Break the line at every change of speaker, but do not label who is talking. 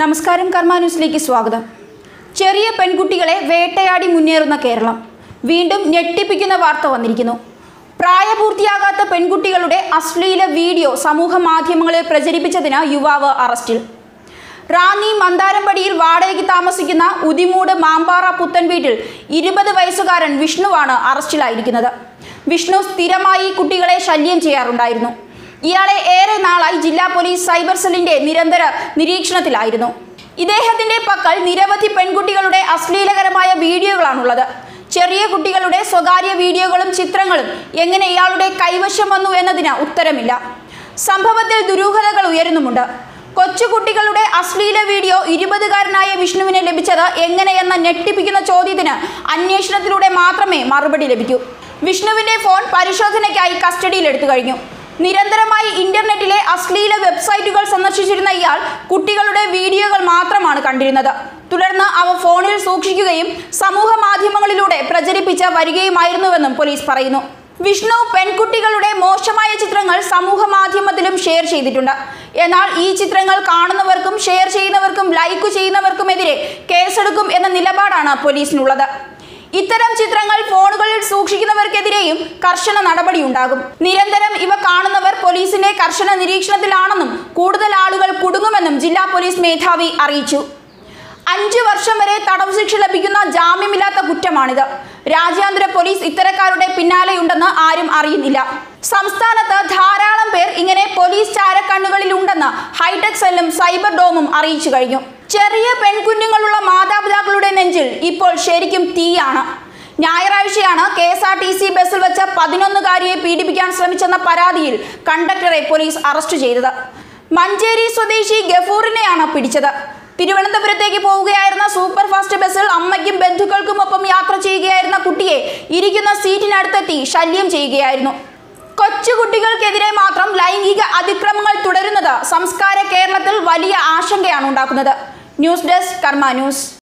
നമസ്കാരം കർമ്മ ന്യൂസിലേക്ക് സ്വാഗതം. ചെറിയ പെൺകുട്ടികളെ വേട്ടയാടി മുന്നേറുന്ന കേരളം. വീണ്ടും ഞെട്ടിപ്പിക്കുന്ന വാർത്ത വന്നിരിക്കുന്നു. പ്രായപൂർത്തിയാകാത്ത പെൺകുട്ടികളുടെ അശ്ലീല വീഡിയോ സമൂഹ മാധ്യമങ്ങളിൽ പ്രചരിപ്പിച്ചതിന് യുവാവ് അറസ്റ്റിൽ. റാന്നി മന്ദാരമ്പടിയിൽ വാടകയ്ക്ക് താമസിക്കുന്ന ഉദിമൂട് മാമ്പാറ പുത്തൻ വീട്ടിൽ ഇരുപത് വയസ്സുകാരൻ വിഷ്ണുവാണ് അറസ്റ്റിലായിരിക്കുന്നത്. വിഷ്ണു സ്ഥിരമായി കുട്ടികളെ ശല്യം ചെയ്യാറുണ്ടായിരുന്നു. ഇയാളെ ഏറെ നാളായി ജില്ലാ പോലീസ് സൈബർ സെല്ലിന്റെ നിരന്തര നിരീക്ഷണത്തിലായിരുന്നു. ഇദ്ദേഹത്തിന്റെ പക്കൽ നിരവധി പെൺകുട്ടികളുടെ അശ്ലീലകരമായ വീഡിയോകളാണുള്ളത്. ചെറിയ കുട്ടികളുടെ സ്വകാര്യ വീഡിയോകളും ചിത്രങ്ങളും എങ്ങനെ ഇയാളുടെ കൈവശം വന്നു എന്നതിന് ഉത്തരമില്ല. സംഭവത്തിൽ ദുരൂഹതകൾ ഉയരുന്നുമുണ്ട്. കൊച്ചുകുട്ടികളുടെ അശ്ലീല വീഡിയോ ഇരുപതുകാരനായ വിഷ്ണുവിനെ ലഭിച്ചത് എങ്ങനെയെന്ന ഞെട്ടിപ്പിക്കുന്ന ചോദ്യത്തിന് അന്വേഷണത്തിലൂടെ മാത്രമേ മറുപടി ലഭിക്കൂ. വിഷ്ണുവിന്റെ ഫോൺ പരിശോധനയ്ക്കായി കസ്റ്റഡിയിൽ എടുത്തു കഴിഞ്ഞു. നിരന്തരമായി ഇന്റർനെറ്റിലെ അശ്ലീല വെബ്സൈറ്റുകൾ സന്ദർശിച്ചിരുന്ന ഇയാൾ കുട്ടികളുടെ വീഡിയോകൾ മാത്രമാണ് കണ്ടിരുന്നത്. തുടർന്ന് അവ ഫോണിൽ സൂക്ഷിക്കുകയും സമൂഹ മാധ്യമങ്ങളിലൂടെ പ്രചരിപ്പിച്ച് വരികയുമായിരുന്നുവെന്നും പോലീസ് പറയുന്നു. വിഷ്ണു പെൺകുട്ടികളുടെ മോശമായ ചിത്രങ്ങൾ സമൂഹ മാധ്യമത്തിലും ഷെയർ ചെയ്തിട്ടുണ്ട്. എന്നാൽ ഈ ചിത്രങ്ങൾ കാണുന്നവർക്കും ഷെയർ ചെയ്യുന്നവർക്കും ലൈക്ക് ചെയ്യുന്നവർക്കുമെതിരെ കേസെടുക്കും എന്ന നിലപാടാണ് പോലീസിനുള്ളത്. ഇത്തരം ചിത്രങ്ങൾ ഫോണുകളിൽ സൂക്ഷിക്കുന്നവർക്കെതിരെയും കർശന നടപടി ഉണ്ടാകും നിരന്തരം ഇവ കാണുന്നവർ പോലീസിന്റെ കർശന നിരീക്ഷണത്തിലാണെന്നും കൂടുതൽ ആളുകൾ കുടുങ്ങുമെന്നും ജില്ലാ പോലീസ് മേധാവി അറിയിച്ചു. അഞ്ചു വർഷം വരെ തടവ് ശിക്ഷ ലഭിക്കുന്ന ജാമ്യമില്ലാത്ത കുറ്റമാണിത്. രാജ്യാന്തര പോലീസ് ഇത്തരക്കാരുടെ പിന്നാലെയുണ്ടെന്ന് ആരും അറിയുന്നില്ല. സംസ്ഥാനത്ത് ധാരാളം പേർ ഇങ്ങനെ പോലീസ് ചാരക്കണ്ണുകളിലുണ്ടെന്ന് ഹൈടെക് സെല്ലും സൈബർ ഡോമും അറിയിച്ചു കഴിഞ്ഞു. ചെറിയ പെൺകുഞ്ഞുങ്ങളുള്ള മാതാപിതാക്കളുടെ നെഞ്ചിൽ ഇപ്പോൾ ശരിക്കും തീയാണ്. ഞായറാഴ്ചയാണ് K S R T C ബസ്സിൽ വെച്ച പതിനൊന്നുകാരിയെ പീഡിപ്പിക്കാൻ ശ്രമിച്ചെന്ന പരാതിയിൽ കണ്ടക്ടറെ പോലീസ് അറസ്റ്റ് ചെയ്തത്. മഞ്ചേരി സ്വദേശി ഗഫൂറിനെയാണ് പിടിച്ചത്. തിരുവനന്തപുരത്തേക്ക് പോവുകയായിരുന്ന സൂപ്പർ ഫാസ്റ്റ് ബസ്സിൽ അമ്മയ്ക്കും ബന്ധുക്കൾക്കുമൊപ്പം യാത്ര ചെയ്യുകയായിരുന്ന കുട്ടിയെ ഇരിക്കുന്ന സീറ്റിനടുത്തെത്തി ശല്യം ചെയ്യുകയായിരുന്നു. കൊച്ചുകുട്ടികൾക്കെതിരെ മാത്രം ലൈംഗിക അതിക്രമങ്ങൾ തുടരുന്നത് സംസ്കാര കേരളത്തിൽ വലിയ ആശങ്കയാണ് ഉണ്ടാക്കുന്നത്. News desk Karma news.